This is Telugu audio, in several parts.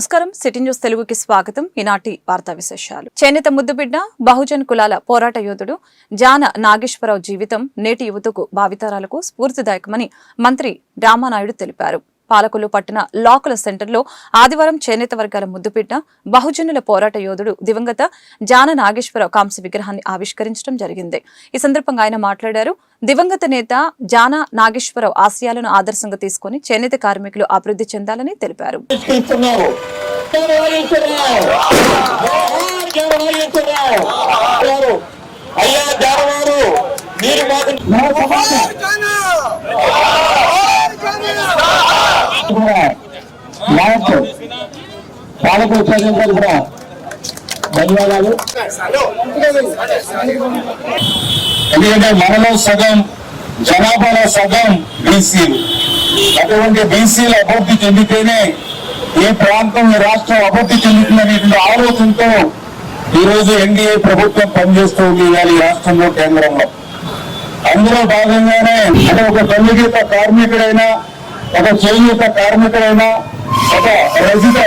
నమస్కారం. సిటీ న్యూస్ తెలుగుకి స్వాగతం. ఈనాటి వార్తా విశేషాలు. చేనేత ముద్దుబిడ్డ బహుజన్ కులాల పోరాట యోధుడు జాన నాగేశ్వరరావు జీవితం నేటి యువతకు భావితరాలకు స్ఫూర్తిదాయకమని మంత్రి రామానాయుడు తెలిపారు. పాలకులు పట్టణ లాకుల సెంటర్లో ఆదివారం చేనేత వర్గాల ముద్దుబిడ్డ బహుజనుల పోరాట యోధుడు దివంగత జాన నాగేశ్వరరావు కాంస్య విగ్రహాన్ని ఆవిష్కరించడం జరిగింది. ఈ సందర్భంగా ఆయన మాట్లాడారు దివంగత నేత జాన నాగేశ్వరరావు ఆశయాలను ఆదర్శంగా తీసుకుని చేనేత కార్మికులు అభివృద్ధి చెందాలని తెలిపారు. అయ్యా మీరు మాకు నాకు పాలకులు కూడా ధన్యవాదాలు ఎందుకంటే మనలో సగం జనాభాలో సగం బీసీలు అటువంటి బీసీలు అభివృద్ధి చెందితేనే ఈ ప్రాంతం ఈ రాష్ట్రం అభివృద్ధి చెందుతుందనేటువంటి ఆలోచనతో ఈ రోజు ఎన్డీఏ ప్రభుత్వం పనిచేస్తూ ఉంది ఈ రాష్ట్రంలో కేంద్రంలో అందులో భాగంగానే అంటే ఒక తల్లిగీత కార్మికుడైనా ఒక చేయూత కార్మికుడైనా ఒక రజిత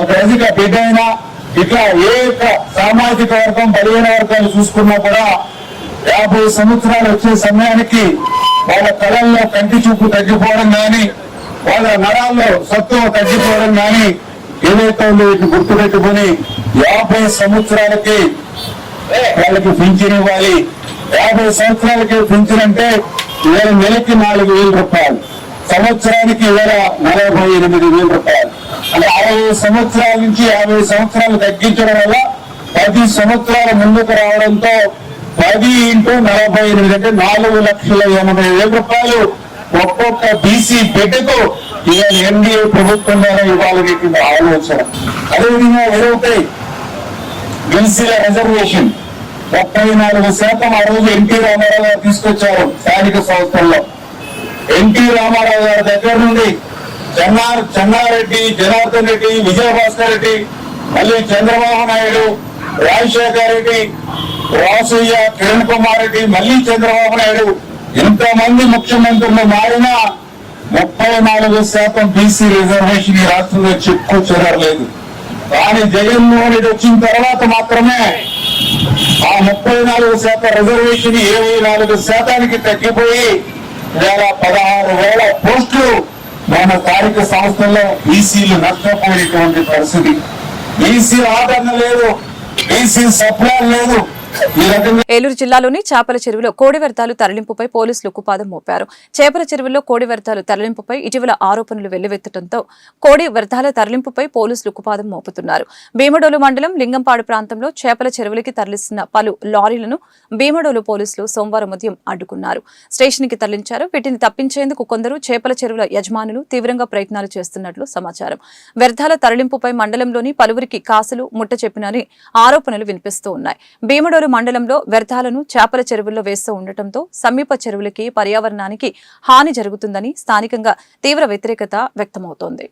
ఒక రజిత బిడ్డ అయినా ఇట్లా ఏ యొక్క సామాజిక వర్గం బలిగిన వర్గాలు చూసుకున్నా కూడా యాభై సంవత్సరాలు వచ్చే సమయానికి వాళ్ళ కళల్లో కంటి చూపు తగ్గిపోవడం కానీ వాళ్ళ నరాల్లో సత్వం తగ్గిపోవడం కానీ ఏదైతే ఉందో వీటిని గుర్తుపెట్టుకుని యాభై సంవత్సరాలకి వాళ్ళకి పింఛన్ ఇవ్వాలి. యాభై సంవత్సరాలకి పింఛన్ అంటే వేల నెలకి నాలుగు వేల రూపాయలు. సంవత్సరానికి వేల నలభై ఎనిమిది వేల రూపాయలు. అంటే అరవై సంవత్సరాల నుంచి యాభై సంవత్సరాలు తగ్గించడం వల్ల పది సంవత్సరాల ముందుకు రావడంతో పది ఇంటూ నలభై ఎనిమిది అంటే నాలుగు లక్షల ఎనభై వేల రూపాయలు ఒక్కొక్క బీసీ బిడ్డకు ఇవాళ ఎన్డీఏ ప్రభుత్వం ద్వారా ఇవ్వాలనేటువంటి ఆలోచన. అదేవిధంగా ఎదుగుతాయి బీసీల రిజర్వేషన్ ముప్పై నాలుగు శాతం ఆ రోజు ఎన్టీ రామారావు గారు తీసుకొచ్చారు స్థానిక సంస్థల్లో. ఎన్టీ రామారావు గారి దగ్గర నుండి చెన్నార్ చెన్నారెడ్డి జనార్దన్ రెడ్డి విజయభాస్కర్ రెడ్డి మళ్ళీ చంద్రబాబు నాయుడు రాజశేఖర్ రెడ్డి రాసయ్య కిరణ్ కుమార్ రెడ్డి మళ్ళీ చంద్రబాబు నాయుడు ఇంతమంది ముఖ్యమంత్రులు మారినా ముప్పై నాలుగు శాతం బీసీ రిజర్వేషన్ ఈ రాష్ట్రంలో చెక్కు చెదరలేదు. కానీ జగన్మోహన్ రెడ్డి వచ్చిన తర్వాత మాత్రమే ఆ ముప్పై నాలుగు శాతం రిజర్వేషన్ ఇరవై నాలుగు శాతానికి తగ్గిపోయి వేల పదహారు వేల పోస్టులు మన స్థానిక సంస్థల్లో బీసీలు నష్టపోయేటువంటి పరిస్థితి. బీసీ ఆదరణ లేదు బీసీ సప్లై లేదు. ఏలూరు జిల్లాలోని చేపల చెరువులో కోడి వ్యర్థాలు తరలింపుపై పోలీసులు ఉక్కుపాదం మోపారు. చేపల చెరువుల్లో కోడి వ్యర్థాలు తరలింపుపై ఇటీవల ఆరోపణలు వెల్లువెత్తడంతో కోడి వ్యర్థాల తరలింపుపై పోలీసులు ఉక్కుపాదం మోపుతున్నారు. భీమడోలు మండలం లింగంపాడు ప్రాంతంలో చేపల చెరువులకి తరలిస్తున్న పలు లారీలను భీమడోలు పోలీసులు సోమవారం ఉదయం అడ్డుకున్నారు. స్టేషన్కి తరలించారు. వీటిని తప్పించేందుకు కొందరు చేపల చెరువుల యజమానులు తీవ్రంగా ప్రయత్నాలు చేస్తున్నట్లు సమాచారం. వ్యర్థాల తరలింపుపై మండలంలోని పలువురికి కాసులు ముట్ట చెప్పినని ఆరోపణలు వినిపిస్తూ ఉన్నాయి. భీమడోలు మండలంలో వ్యర్థాలను చేపల చెరువుల్లో వేస్తూ ఉండటంతో సమీప చెరువులకి పర్యావరణానికి హాని జరుగుతుందని స్థానికంగా తీవ్ర వ్యతిరేకత వ్యక్తమవుతోంది.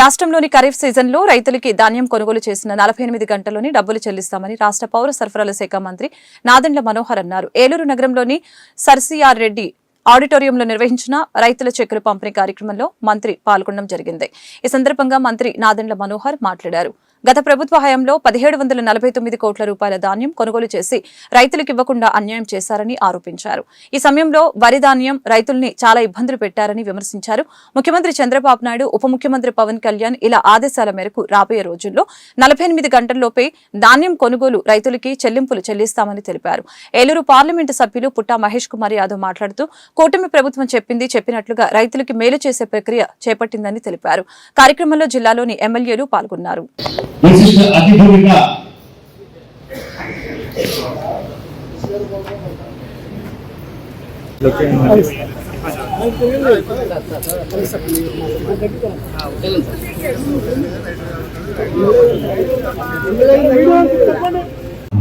రాష్ట్రంలోని ఖరీఫ్ సీజన్లో రైతులకి ధాన్యం కొనుగోలు చేసిన నలభై ఎనిమిది గంటల్లోనే డబ్బులు చెల్లిస్తామని రాష్ట్ర పౌర సరఫరాల శాఖ మంత్రి నాదెండ్ల మనోహర్ అన్నారు. ఏలూరు నగరంలోని సర్సిఆర్ రెడ్డి ఆడిటోరియంలో నిర్వహించిన రైతుల చెక్కుల పంపిణీ కార్యక్రమంలో మంత్రి పాల్గొనడం జరిగింది. ఈ సందర్భంగా మంత్రి నాదెండ్ల మనోహర్ మాట్లాడారు. గత ప్రభుత్వ హయాంలో పదిహేడు వందల నలభై తొమ్మిది కోట్ల రూపాయల ధాన్యం కొనుగోలు చేసి రైతులకు ఇవ్వకుండా అన్యాయం చేశారని ఆరోపించారు. ఈ సమయంలో వరి ధాన్యం రైతుల్ని చాలా ఇబ్బందులు పెట్టారని విమర్శించారు. ముఖ్యమంత్రి చంద్రబాబు నాయుడు ఉప ముఖ్యమంత్రి పవన్ కళ్యాణ్ ఇలా ఆదేశాల మేరకు రాబోయే రోజుల్లో నలభై ఎనిమిది గంటల్లోపే ధాన్యం కొనుగోలు రైతులకి చెల్లింపులు చెల్లిస్తామని తెలిపారు. ఏలూరు పార్లమెంటు సభ్యులు పుట్టా మహేష్ కుమార్ యాదవ్ మాట్లాడుతూ కూటమి ప్రభుత్వం చెప్పింది చెప్పినట్లుగా రైతులకి మేలు చేసే ప్రక్రియ చేపట్టిందని తెలిపారు. కార్యక్రమంలో జిల్లాలోని ఎమ్మెల్యేలు పాల్గొన్నారు. విశిష్ట అతిథులుగా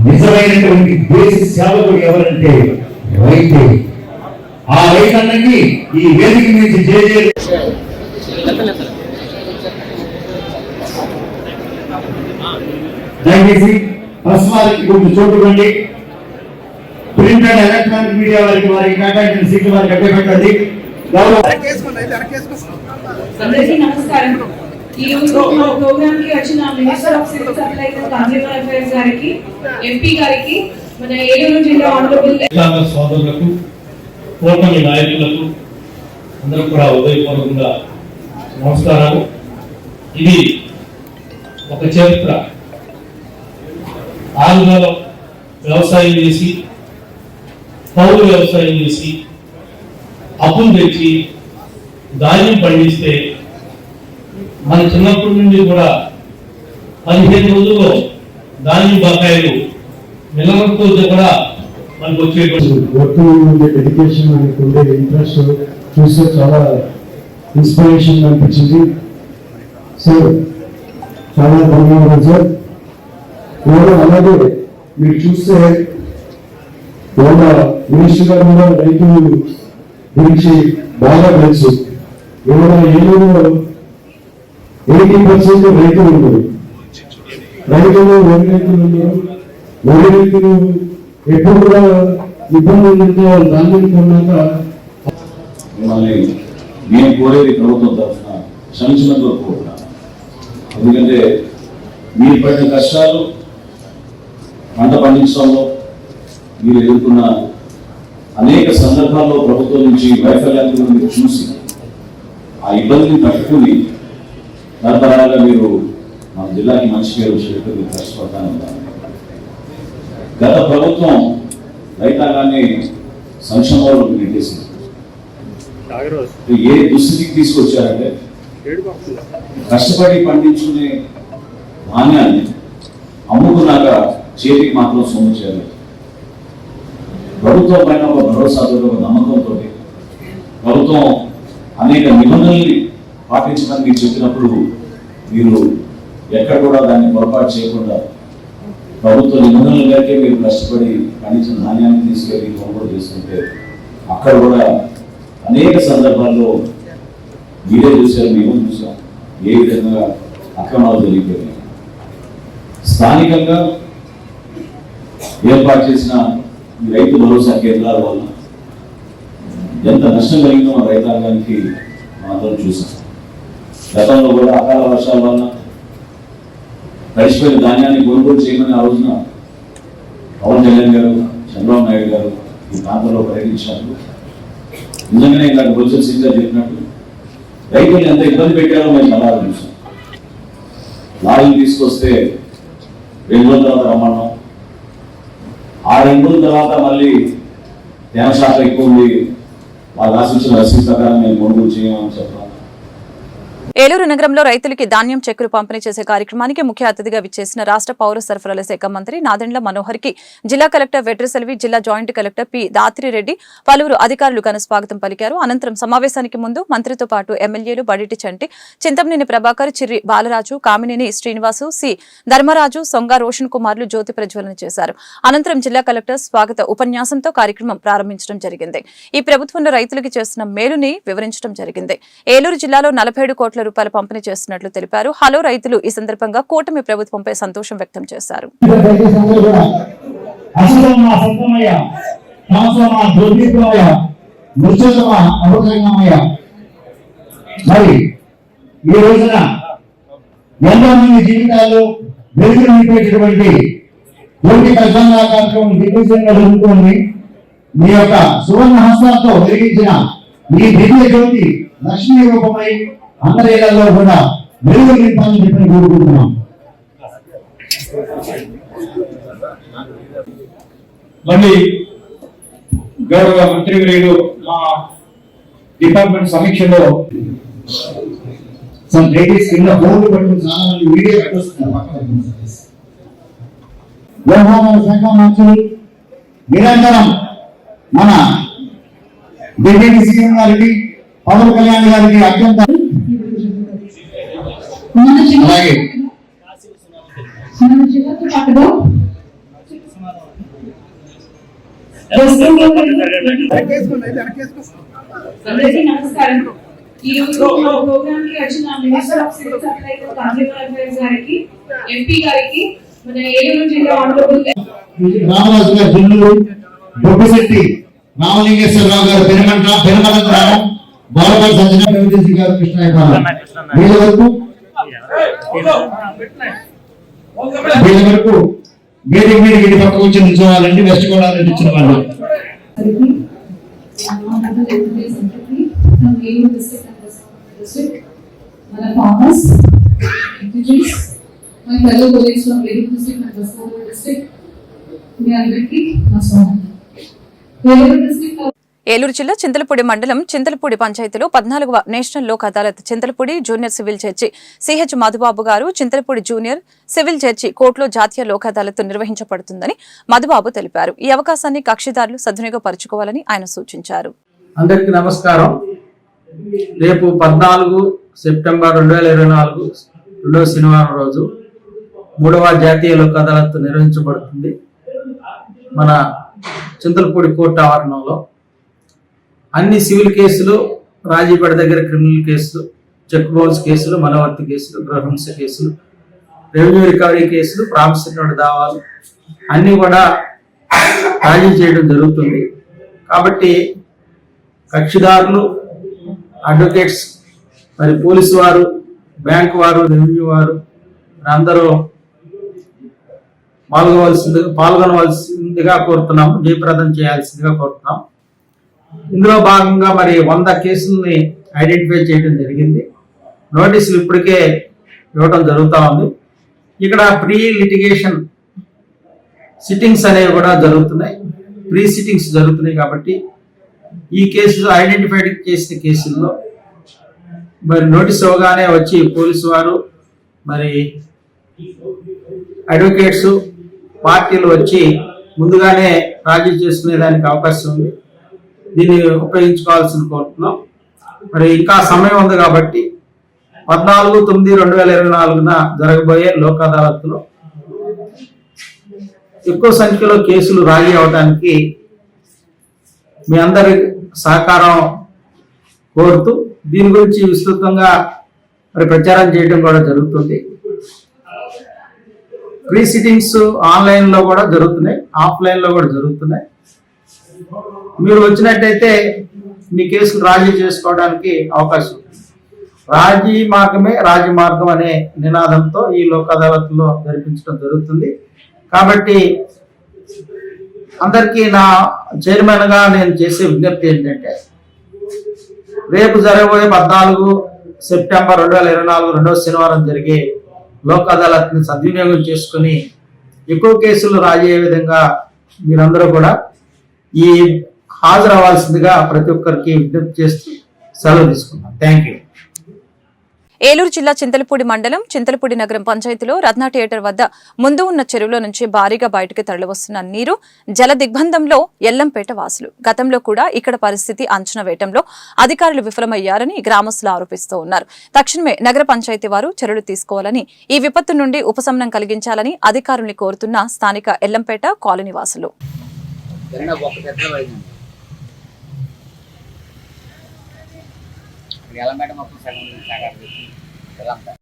నిజమైనటువంటి దేశ సేవకుడు ఎవరంటే రైతే. ఆ రైతన్నకి ఈ వేదిక నుంచి జేజే దయచేసి ప్రెస్ వారికి కొంచెం చోటు ఇవ్వండి. ప్రింట్ అండ్ ఎలక్ట్రానిక్ మీడియా వారికి వారికి కేటాయించిన సీట్లు వారికి అడ్డపెట్టండి. గౌరవ అందరికీ నమస్కారం. ఈ రోజు మా ప్రోగ్రామ్కి వచ్చిన minister of civil supplies and consumer affairs గారికి ఎంపీ గారికి మన ఏలూరు జిల్లా ఆనరబుల్ రైతాంగ సోదరులకు కూటమి నాయకులకు అందరూ కూడా ఉదయపూర్వకంగా నమస్కారాలు. ఇది ఒక చరిత్ర. ఆంధ్రలో వ్యవసాయం చేసి పౌరు వ్యవసాయం చేసి అప్పులు తెచ్చి ధాన్యం పండిస్తే మన చిన్నప్పటి నుండి కూడా పదిహేను రోజుల్లో ధాన్యం బకాయిలు నిలవడంతో కూడా మనకు వచ్చేటువంటి వర్క్ డెడికేషన్ ఉండే ఇంట్రెస్ట్ చూస్తే చాలా ఇన్స్పిరేషన్ అనిపించింది. సార్ చాలా ధన్యవాదాలు సార్ ఇవాళ అలాగే మీరు చూస్తే ఇవాళ మినిస్టర్ గారు కూడా రైతు గురించి బాగా తెలుసు. ఇవాళ ఏలూరులో ఎయిటీ పర్సెంట్ రైతులు ఉన్నారు. రైతులు వరి రైతులు ఉన్నారు. వరి రైతులు ఎప్పుడు కూడా ఇబ్బందులు ఇబ్బందులతో ధాన్యం కొన్నాక మిమ్మల్ని నేను కోరేది ప్రభుత్వం తరఫున క్షమించినందుకు కోరుతున్నాను. ఎందుకంటే మీరు పడిన కష్టాలు పంట పండించడంలో మీరు ఎదుర్కొన్న అనేక సందర్భాల్లో ప్రభుత్వం నుంచి వైఫల్యాన్ని మీరు చూసి ఆ ఇబ్బందిని తట్టుకుని తరతరాలుగా మీరు మన జిల్లాకి మంచి పేరు వచ్చేటట్టు మీరు కష్టపడతానే. గత ప్రభుత్వం రైతాంగాన్ని సంక్షేమంలోకి నెట్టేసింది ఏ దుస్థితికి తీసుకొచ్చారంటే కష్టపడి పండించుకునే ధాన్యాన్ని అమ్ముకున్నాక చేతికి మాత్రం సొమ్ము చేయాలి. ప్రభుత్వం పైన ఒక భరోసాతో ఒక నమ్మకంతో ప్రభుత్వం అనేక నిబంధనల్ని పాటించడానికి చెప్పినప్పుడు మీరు ఎక్కడ కూడా దాన్ని పొరపాటు చేయకుండా ప్రభుత్వ నిబంధనల మేరకే మీరు కష్టపడి పండించిన ధాన్యాన్ని తీసుకెళ్ళి కొనుగోలు చేస్తుంటే అక్కడ కూడా అనేక సందర్భాల్లో మీరే చూశారు మేము చూసాం ఏ విధంగా అక్రమాలు జరిగిపోయినాయి. స్థానికంగా ఏర్పాటు చేసిన ఈ రైతు భరోసా కేంద్రాల వల్ల ఎంత నష్టం కలిగిందో మన రైతాంగానికి మాత్రం చూసాం గతంలో కూడా అకాల వర్షాల వల్ల తడిసిపోయిన ధాన్యాన్ని కొనుగోలు చేయమని ఆ రోజున పవన్ కళ్యాణ్ గారు చంద్రబాబు నాయుడు గారు ఈ ప్రాంతంలో పర్యటించినప్పుడు నిజంగానే ఇలాంటి బొత్స సింగ్ గారు చెప్పినట్టు రైతులు ఎంత ఇబ్బంది పెట్టారో మేము చాలా చూసాం లారీలు తీసుకొస్తే రెండు రోజుల తర్వాత రమ్మన్నాం ఆరు రెండు తర్వాత మళ్ళీ తేమ శాఖ ఎక్కువ ఉంది వాళ్ళు ఆశించిన రసీదు ప్రకారం మేము కొనుగోలు చేయమని చెప్పాం ఏలూరు నగరంలో రైతులకి ధాన్యం చెక్కులు పంపిణీ చేసే కార్యక్రమానికి ముఖ్య అతిథిగా విచ్చేసిన రాష్ట్ర పౌర సరఫరాల శాఖ మంత్రి నాదెండ్ల మనోహర్కి జిల్లా కలెక్టర్ వెట్రసెల్వి జిల్లా జాయింట్ కలెక్టర్ పి దాత్రిరెడ్డి పలువురు అధికారులు ఘన స్వాగతం పలికారు. అనంతరం సమావేశానికి ముందు మంత్రితో పాటు ఎమ్మెల్యేలు బడిటి చంటి చింతమనేని ప్రభాకర్ చిర్రి బాలరాజు కామినేని శ్రీనివాసు సి ధర్మరాజు సొంగ రోషన్ కుమార్లు జ్యోతి ప్రజ్వలన చేశారు. అనంతరం జిల్లా కలెక్టర్ స్వాగత ఉపన్యాసంతో కార్యక్రమం ప్రారంభించడం జరిగింది. ఈ ప్రభుత్వంలో రైతులకు చేస్తున్న మేలుని వివరించడం జరిగింది. ఏలూరు జిల్లాలో నలభై కోట్ల రూపాయలు పంపిణీ చేస్తున్నట్లు తెలిపారు. హలో రైతులు ఈ సందర్భంగా కూటమి ప్రభుత్వంపై సంతోషం వ్యక్తం చేశారు. మరి ఈ రోజున ఎంతో మంది వెలుగులు నింపేటటువంటి కార్యక్రమం దిగ్విజయంగా జరుగుతోంది. మీ యొక్క సువర్ణ హస్తాలతో వెలిగించిన ఈ దివ్య జ్యోతి లక్ష్మీ రూపమై అందరి కూడా వెలుగు నింపాలని చెప్పి కోరుకుంటున్నాం. మళ్ళీ గౌరవ మంత్రివర్యులు మా డిపార్ట్మెంట్ సమీక్షలో కింద బోర్డు పట్టుకుని చాలా మంది పెట్టొస్తున్నారు పక్కన. శాఖ మంత్రులు నిరంతరం మన డిప్యూటీ సీఎం గారికి పవన్ కళ్యాణ్ గారికి అత్యంత అలాగే. మన జిల్లాతో పాటుగా అందరికీ నమస్కారం. ఈ రోజు మా ప్రోగ్రామ్కి వచ్చిన minister of civil supply consumer affairs గారికి ఎంపీ గారికి మన ఏలూరు జిల్లా ఆనరబుల్ రామరాజు గారు జిల్లు బొబ్బిశెట్టి రామలింగేశ్వరరావు గారు పెనుమంట పెనుమల గ్రామం బాలపల్లి సంజన గారు వీళ్ళ వరకు వీళ్ళ వరకు మీరు మీరు వీడి పక్క వచ్చి నిల్చోవాలండి వెస్ట్ గోదావరి నుండి ఇచ్చిన వాళ్ళు మన farmers indigenous my fellow district మీ అందరికీ నమస్కారం స్వామి డిస్ట్రిక్ట్ ఏలూరు జిల్లా చింతలపూడి మండలం చింతలపూడి పంచాయతీలో పద్నాలుగవ national Lok Adalat Chintalapudi junior civil judge CH Madhubabu గారు చింతలపూడి జూనియర్ సివిల్ జడ్జి కోర్టులో జాతీయ లోక్ అదాలత్ నిర్వహించబడుతుందని మధుబాబు తెలిపారు. ఈ అవకాశాన్ని కక్షిదారులు సద్వినియోగపరచుకోవాలని ఆయన సూచించారు. అందరికీ నమస్కారం. రేపు పద్నాలుగు సెప్టెంబర్ రెండు వేల ఇరవై నాలుగు రెండవ శనివారం రోజు మూడవ జాతీయ లోక్ అదాలత్ నిర్వహించబడుతుంది. మన చింతలపూడి కోర్టు ఆవరణంలో అన్ని సివిల్ కేసులు రాజీపేట దగ్గర క్రిమినల్ కేసులు చెక్ బౌన్స్ కేసులు మనవర్తి కేసులు గృహహింస కేసులు రెవెన్యూ రికవరీ కేసులు ప్రామిసినటువంటి దావాలు అన్నీ కూడా రాజీ చేయడం జరుగుతుంది. కాబట్టి కక్షిదారులు అడ్వకేట్స్ మరి పోలీసు వారు బ్యాంక్ వారు రెవెన్యూ వారు అందరూ పాల్గొవలసింది పాల్గొనవలసిందిగా కోరుతున్నాము జయప్రదం చేయాల్సిందిగా కోరుతున్నాం ఇందులో భాగంగా మరి వంద కేసుల్ని ఐడెంటిఫై చేయడం జరిగింది. నోటీసులు ఇప్పటికే ఇవ్వడం జరుగుతూ ఉంది. ఇక్కడ ప్రీ లిటిగేషన్ సిట్టింగ్స్ అనేవి కూడా జరుగుతున్నాయి. ప్రీ సిట్టింగ్స్ జరుగుతున్నాయి కాబట్టి ఈ కేసులు ఐడెంటిఫైడ్ చేసిన కేసుల్లో మరి నోటీస్ ఇవ్వగానే వచ్చి పోలీసు వారు మరి అడ్వకేట్స్ పార్టీలు వచ్చి ముందుగానే రాజీ చేసుకునే దానికి అవకాశం ఉంది. దీన్ని ఉపయోగించుకోవాల్సింది కోరుతున్నాం. మరి ఇంకా సమయం ఉంది కాబట్టి పద్నాలుగు తొమ్మిది రెండు వేల ఇరవై నాలుగున జరగబోయే లోక్ అదాలత్లో ఎక్కువ సంఖ్యలో కేసులు రాజీ అవడానికి మీ అందరి సహకారం కోరుతూ దీని గురించి విస్తృతంగా మరి ప్రచారం చేయడం కూడా జరుగుతుంది. ప్రీ సిట్టింగ్స్ ఆన్లైన్లో కూడా జరుగుతున్నాయి ఆఫ్లైన్లో కూడా జరుగుతున్నాయి. మీరు వచ్చినట్టయితే మీ కేసును రాజీ చేసుకోవడానికి అవకాశం ఉంది. రాజీ మార్గమే రాజీ మార్గం అనే నినాదంతో ఈ లోక్ అదాలత్లో జరిపించడం జరుగుతుంది. కాబట్టి అందరికీ నా చైర్మన్గా నేను చేసే విజ్ఞప్తి ఏంటంటే రేపు జరగబోయే పద్నాలుగు సెప్టెంబర్ రెండు వేల ఇరవై నాలుగు రెండవ శనివారం జరిగే లోక్ అదాలత్ని సద్వినియోగం చేసుకుని ఎక్కువ కేసులు రాజీ అయ్యే విధంగా మీరందరూ కూడా ఈ హాజరవ్వాల్సిందిగా ప్రతి ఒక్కరికి విజ్ఞప్తి చేస్తూ సెలవు తీసుకున్నాం. థ్యాంక్ యూ ఏలూరు జిల్లా చింతలపూడి మండలం చింతలపూడి నగరం పంచాయతీలో రత్న థియేటర్ వద్ద ముందు ఉన్న చెరువులో నుంచి భారీగా బయటకు తరలివస్తున్న నీరు జల దిగ్బంధంలో ఎల్లంపేట వాసులు. గతంలో కూడా ఇక్కడ పరిస్థితి అంచనా వేయటంలో అధికారులు విఫలమయ్యారని గ్రామస్తులు ఆరోపిస్తూ ఉన్నారు. తక్షణమే నగర పంచాయతీ వారు చర్యలు తీసుకోవాలని ఈ విపత్తు నుండి ఉపశమనం కలిగించాలని అధికారుల్ని కోరుతున్న స్థానిక ఎల్లంపేట కాలనీ వాసులు. ఎల్లమేట మొత్తం సగం సగం పెట్టి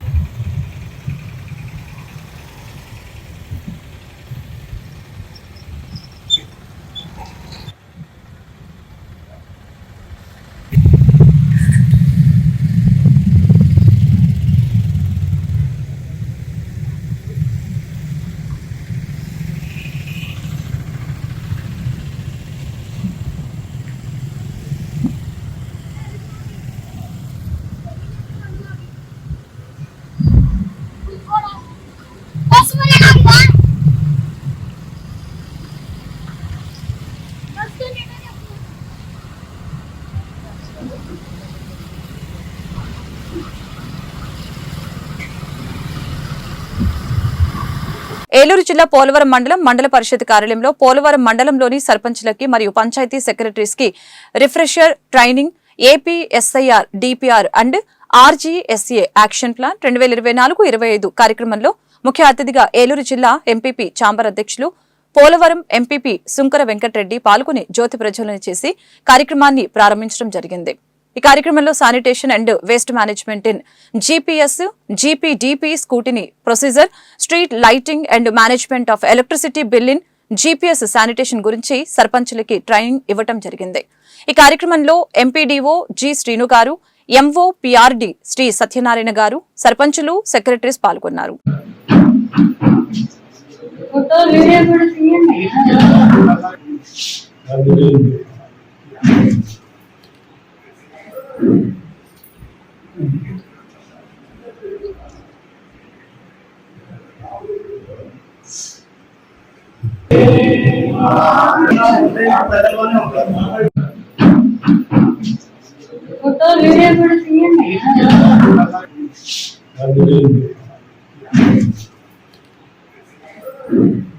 ఏలూరు జిల్లా పోలవరం మండలం మండల పరిషత్ కార్యాలయంలో పోలవరం మండలంలోని సర్పంచ్లకి మరియు panchayat సెక్రటరీస్కి refresher training AP SIR DPR and RGSA action plan రెండు వేల ఇరవై నాలుగు ఇరవై ఐదు కార్యక్రమంలో ముఖ్య అతిథిగా ఏలూరు జిల్లా ఎంపీపీ చాంబర్ అధ్యక్షులు పోలవరం ఎంపీపీ సుంకర వెంకటరెడ్డి పాల్గొని జ్యోతి ప్రజ్వలన చేసి కార్యక్రమాన్ని ప్రారంభించడం జరిగింది. ఈ కార్యక్రమంలో sanitation and waste management in GPs GPDP scrutiny procedure street lighting and management of electricity bill in GPs sanitation గురించి సర్పంచులకి ట్రైనింగ్ ఇవ్వటం జరిగింది. ఈ కార్యక్రమంలో ఎంపీడీఓ జి శ్రీను గారు ఎంఓ పిఆర్డి శ్రీ సత్యనారాయణ గారు సర్పంచులు సెక్రటరీస్ పాల్గొన్నారు. Photo video Thank you.